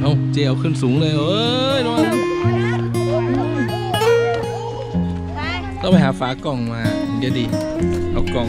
เอาเจเอาขึ้นสูงเลยเอ้ยนอนต้องไปหาฝากล่องมาถึงจะดี เอากล่อง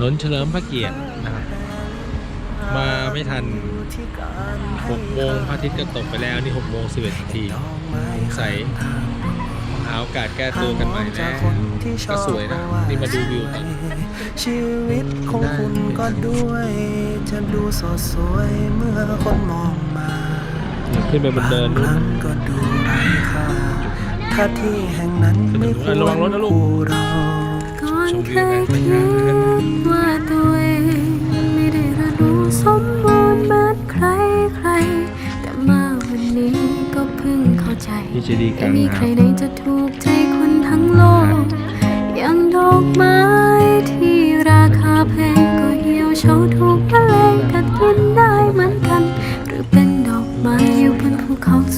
นนเฉลิมพระเกียรตินะครับมาไม่ทัน6โมงพระอาทิตย์ก็ตกไปแล้วนี่6โมง11นาทีสงสัยหาโอกาสแก้ตัวกันใหม่แล้วก็สวยนะ นี่มาดูวิวกันชีวิตของคุณก็ด้วย จะดูสดสวยเมื่อคนมองมาขึ้นไปบนเนินคนู้นรั้งนะก็ดูไร้ค่าถ้าที่แห่งนั้นไม่ควรระวังรถนะลูกคู่เราก่อนชม เควิวยนะคิดว่าตัวเองไม่ได้ระดูสมบูรณ์เหมือนใครใคร แต่มาวันนี้ก็เพิ่งเข้าใจนี่จะดีกไม่ลางมีน้ใครไหนจะถูกใจคนทั้งโลก อย่างดอกไม้ที่ราคาแพงก็เหี่ยวเฉาถูก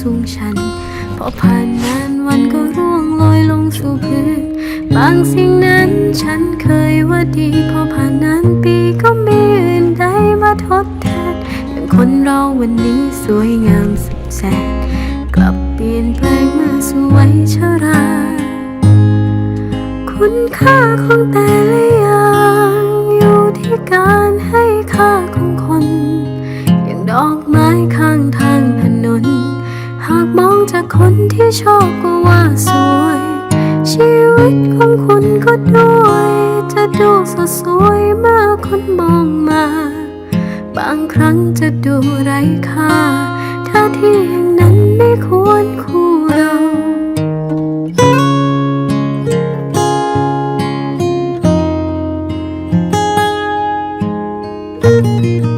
สูงชัน พอผ่านนานวันก็ร่วงลอยลงสู่พื้น บางสิ่งนั้นฉันเคยว่าดี พอผ่านนานปีก็มีอื่นใดมาทดแทนอย่างคนเราวันนี้สวยงามสุดแสนกลับเปลี่ยนแปลงมื่อสวยชรา คุณค่าของแต่ คนที่ชอบก็ว่าสวย ชีวิตของคุณก็ด้วย จะดูสดสวยเมื่อคนมองมา บางครั้งจะดูไร้ค่า ถ้าที่แห่งนั้นไม่ควรคู่เราคุ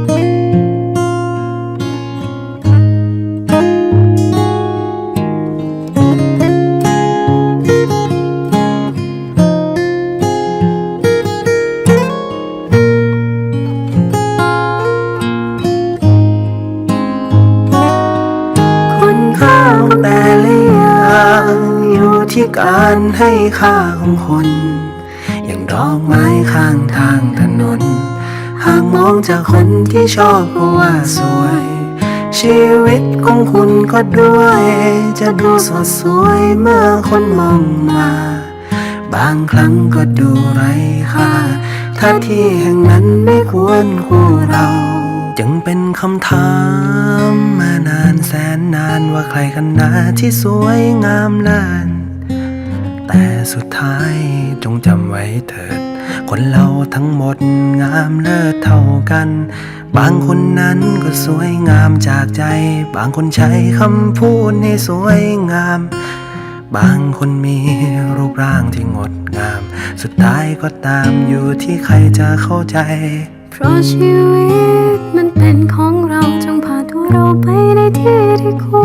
ที่การให้ค่าของคน อย่างดอกไม้ข้างทางถนน หากมองจากคนที่ชอบก็ว่าสวย ชีวิตของคุณก็ด้วย จะดูสดสวยเมื่อคนมองมา บางครั้งก็ดูไร้ค่า ถ้าที่แห่งนั้นไม่ควรคู่เรา จึงเป็นคำถามมานานแสนนานว่าใครกันนะที่สวยงามเลิศ แต่สุดท้ายจงจำไว้เถิด คนเราทั้งหมดงามเลิศเท่ากัน บางคนนั้นก็สวยงามจากใจ บางคนใช้คำพูดให้สวยงาม บางคนมีรูปร่างที่งดงาม สุดท้ายก็ตามอยู่ที่ใครจะเข้าใจ เพราะชีวิตมันเป็นของเราจงพาตัวเราไปในที่ที่คู่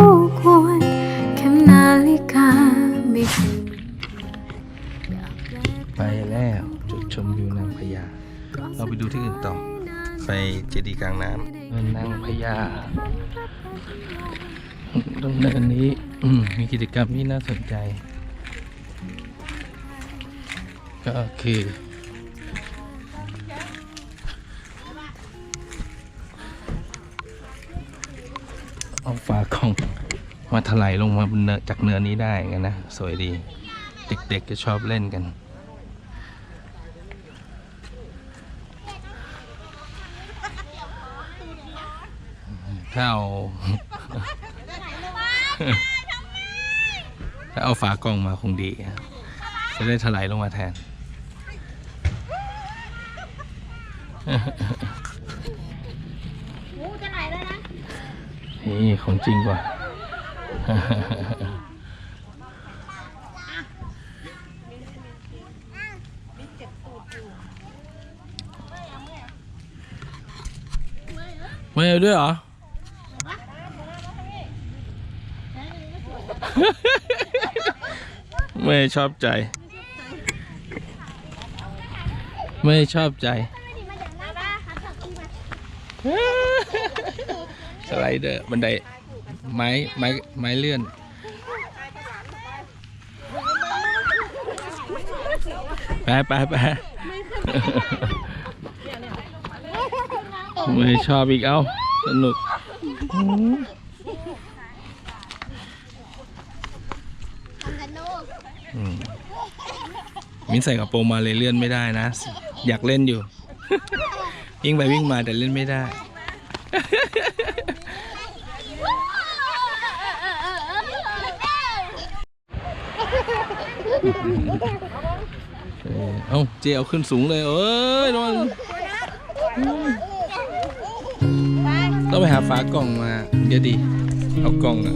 คว เนินนางพญาตรงเนินนี้มีกิจกรรมที่น่าสนใจ ก็คือเอาฝากล่องมาถลายลงมาจากเนินนี้ได้กันนะ สวยดี เด็กๆก็ชอบเล่นกัน ถ้าเอา ถ้าเอาฝากล่องมาคงดีอะจะได้ถลายลงมาแทน นี่ของจริงกว่า ไม่เอาด้วยเหรอ ไม่ชอบใจ ไม่ชอบใจ สไลเดอร์บันไดไม้ไม้ไม้เลื่อน ไปไปไปไม่ชอบอีกเอาสนุกอืม มิ้นใส่กระโปรงมาเลยเลื่อนไม่ได้นะ อยากเล่นอยู่ วิ่งไปวิ่งมาแต่เล่นไม่ได้ เออเอ้าเจเอาขึ้นสูงเลยเอ้ยนอนต้องไปหาฝากล่องมาเดี๋ยวดี เอากล่องอะ